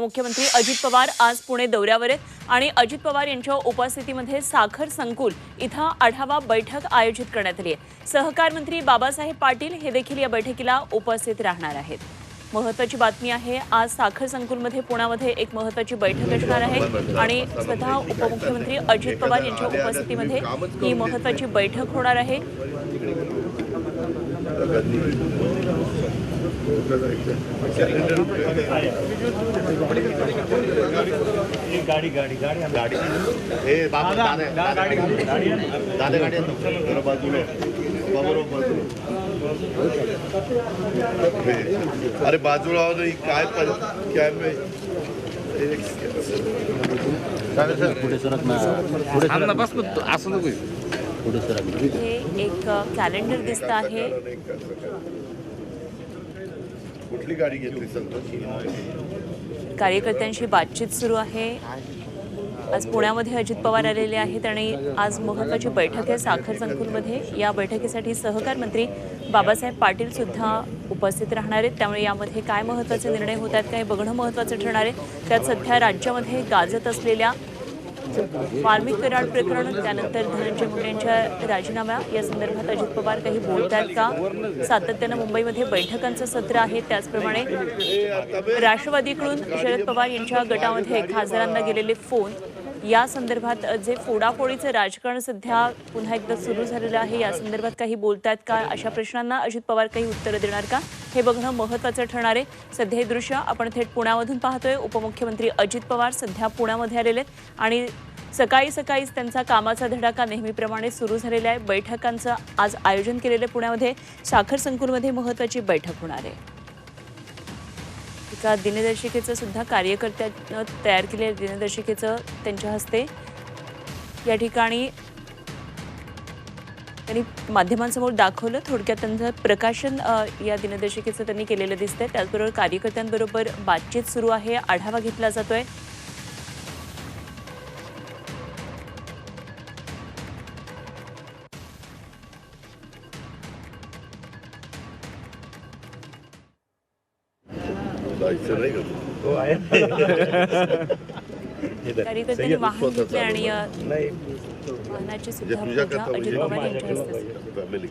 मुख्यमंत्री अजित पवार आज पुणे दौऱ्यावर आहेत. आणि अजित पवार यांच्या उपस्थितीमध्ये साखर संकुल इथं आढावा बैठक आयोजित करण्यात आली आहे. सहकार मंत्री बाबासाहेब पाटील हे देखील या बैठकीला उपस्थित राहणार आहेत. महत्वाची बातमी आहे आज साखर संकुलमध्ये पुण्यामध्ये एक महत्वाची बैठक असणार आहे आणि स्वतः उपमुख्यमंत्री अजित पवार यांच्या उपस्थितीमध्ये ही महत्वाची बैठक होणार आहे गाडी गाडी गाडी गाडी हे बाबा अरे बाजूला नाही काय पण कॅमे पुढे बस एक कैलेंडर दिसत है कार्यकर्त बातचीत सुरू है आज पुण्यामध्ये अजित पवार आलेले आहेत आणि आज महत्वाची बैठक आहे साखर संकुलमध्ये. या बैठकीसाठी सहकार मंत्री बाबासाहेब पाटील सुद्धा उपस्थित राहणार आहेत. त्यामुळे यामध्ये काय महत्त्वाचे निर्णय होत आहेत काय बघणं महत्वाचं ठरणार आहे त्यात सध्या राज्यामध्ये गाजत असलेल्या फार्मिक कराड प्रकरण त्यानंतर धनंजय मुंडे यांच्या राजीनाम्या या संदर्भात अजित पवार काही बोलत आहेत का? सातत्यानं मुंबईमध्ये बैठकांचं सत्र आहे त्याचप्रमाणे राष्ट्रवादीकडून शरद पवार यांच्या गटामध्ये खासदारांना गेलेले फोन. या संदर्भात जे फोडाफोडीचं राजकारण सध्या पुन्हा एकदा सुरू झालेलं आहे या संदर्भात काही बोलतायत का? अशा प्रश्नांना अजित पवार काही उत्तरं देणार का? हे बघणं महत्त्वाचं ठरणार आहे. सध्या हे दृश्य आपण थेट पुण्यामधून पाहतोय. उपमुख्यमंत्री अजित पवार सध्या पुण्यामध्ये आलेले आहेत आणि सकाळी सकाळीच त्यांचा कामाचा धडाका नेहमीप्रमाणे सुरू झालेला आहे. बैठकांचं आज आयोजन केलेलं पुण्यामध्ये. साखर संकुलमध्ये महत्त्वाची बैठक होणार आहे. एका दिनदर्शिकेचं सुद्धा कार्यकर्त्यानं तयार केलेल्या दिनदर्शिकेचं त्यांच्या हस्ते. या ठिकाणी त्यांनी माध्यमांसमोर दाखवलं. थोडक्यात त्यांचं प्रकाशन या दिनदर्शिकेचं त्यांनी केलेलं दिसतंय. त्याचबरोबर कार्यकर्त्यांबरोबर बातचीत सुरू आहे. आढावा घेतला जातोय. जायचं नाही का हो आहे कार्यकर्त्यांनी वाहन घेतले आणि अ, नाही वाहनाची म्हणजे सुद्धा तुझ्या पूजा करता अजित म्हणजे पवार यांच्या हस्ते फॅमिली